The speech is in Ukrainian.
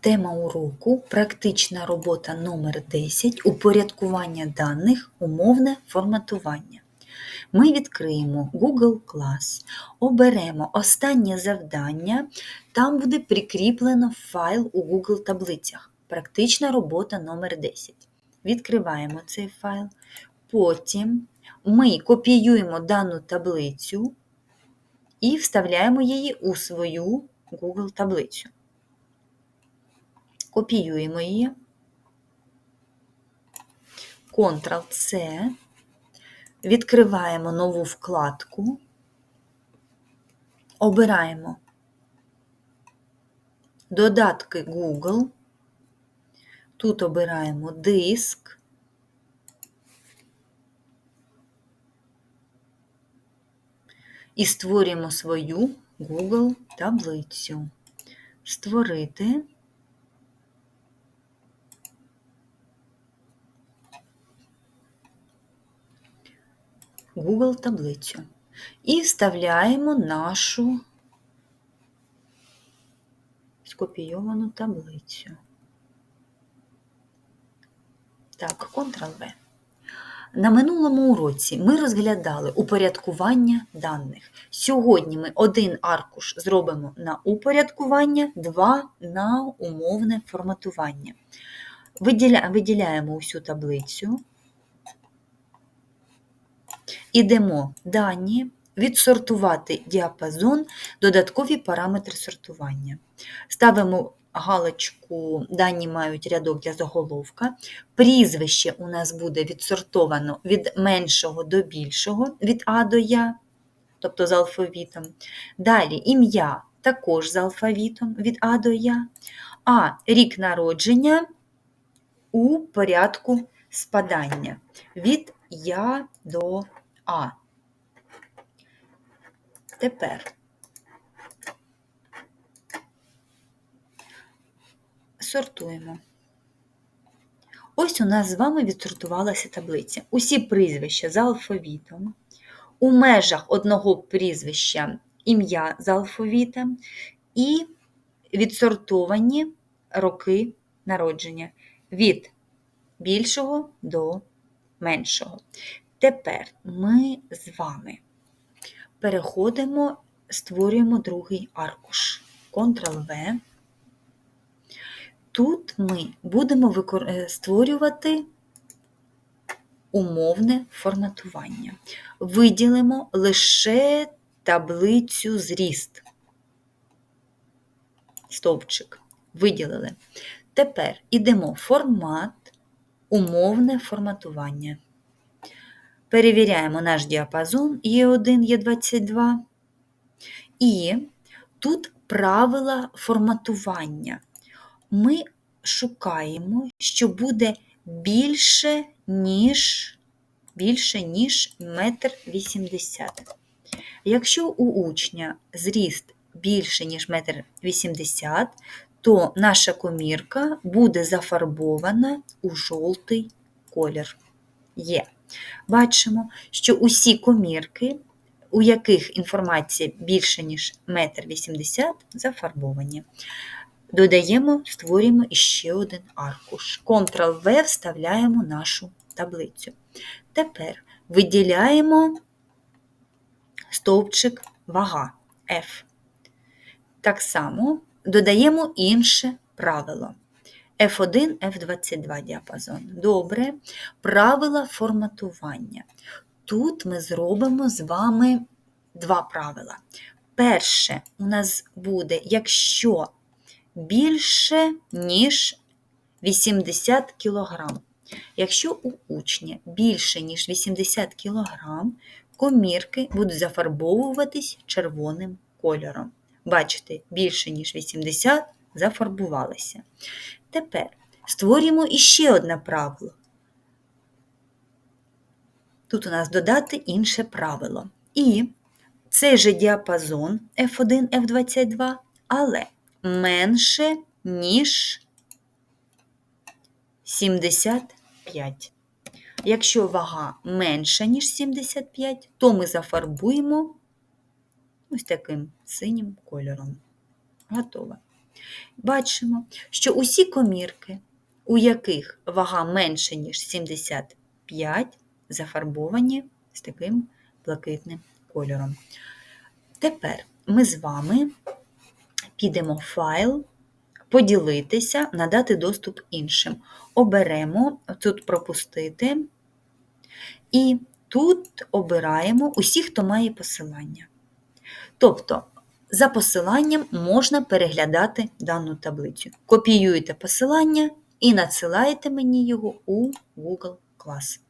Тема уроку практична робота номер 10 упорядкування даних, умовне форматування. Ми відкриємо Google Class, оберемо останнє завдання, там буде прикріплено файл у Google таблицях. Практична робота номер 10. Відкриваємо цей файл. Потім ми копіюємо дану таблицю і вставляємо її у свою Google таблицю. Копіюємо її. Ctrl-C. Відкриваємо нову вкладку. Обираємо додатки Google. Тут обираємо диск. І створюємо свою Google таблицю. Створити. Google таблицю і вставляємо нашу скопійовану таблицю. Так, Ctrl-V. На минулому уроці ми розглядали упорядкування даних. Сьогодні ми один аркуш зробимо на упорядкування, два на умовне форматування. Виділяємо усю таблицю. Ідемо дані, відсортувати діапазон, додаткові параметри сортування. Ставимо галочку, дані мають рядок для заголовка. Прізвище у нас буде відсортовано від меншого до більшого, від А до Я, тобто з алфавітом. Далі ім'я також з алфавітом від А до Я, а рік народження у порядку спадання від Я до А. Тепер сортуємо. Ось у нас з вами відсортувалася таблиця. Усі прізвища за алфавітом. У межах одного прізвища ім'я за алфавітом і відсортовані роки народження від більшого до меншого. Тепер ми з вами переходимо, створюємо другий аркуш. Ctrl-V. Тут ми будемо створювати умовне форматування. Виділимо лише таблицю зріст. Стовпчик. Виділили. Тепер ідемо формат, умовне форматування. Перевіряємо наш діапазон Е1, Е22. І тут правила форматування. Ми шукаємо, що буде більше, ніж більше, ніж 1,80 м. Якщо у учня зріст більше, ніж 1,80 м, то наша комірка буде зафарбована у жовтий колір. Є. Бачимо, що усі комірки, у яких інформація більше, ніж 1,80 м, зафарбовані. Додаємо, створюємо іще один аркуш. Ctrl-V вставляємо нашу таблицю. Тепер виділяємо стовпчик вага F. Так само додаємо інше правило. F1, F22 діапазон. Добре. Правила форматування. Тут ми зробимо з вами два правила. Перше, у нас буде, якщо більше, ніж 80 кг. Якщо у учня більше, ніж 80 кг, комірки будуть зафарбовуватись червоним кольором. Бачите, більше, ніж 80 зафарбувалися. Тепер створюємо іще одне правило. Тут у нас додати інше правило. І цей же діапазон F1, F22, але менше, ніж 75. Якщо вага менша, ніж 75, то ми зафарбуємо ось таким синім кольором. Готово. Бачимо, що усі комірки, у яких вага менше, ніж 75, зафарбовані з таким блакитним кольором. Тепер ми з вами підемо в файл, поділитися, надати доступ іншим. Оберемо тут пропустити. І тут обираємо усіх, хто має посилання. Тобто, за посиланням можна переглядати дану таблицю. Копіюєте посилання і надсилаєте мені його у Google Class.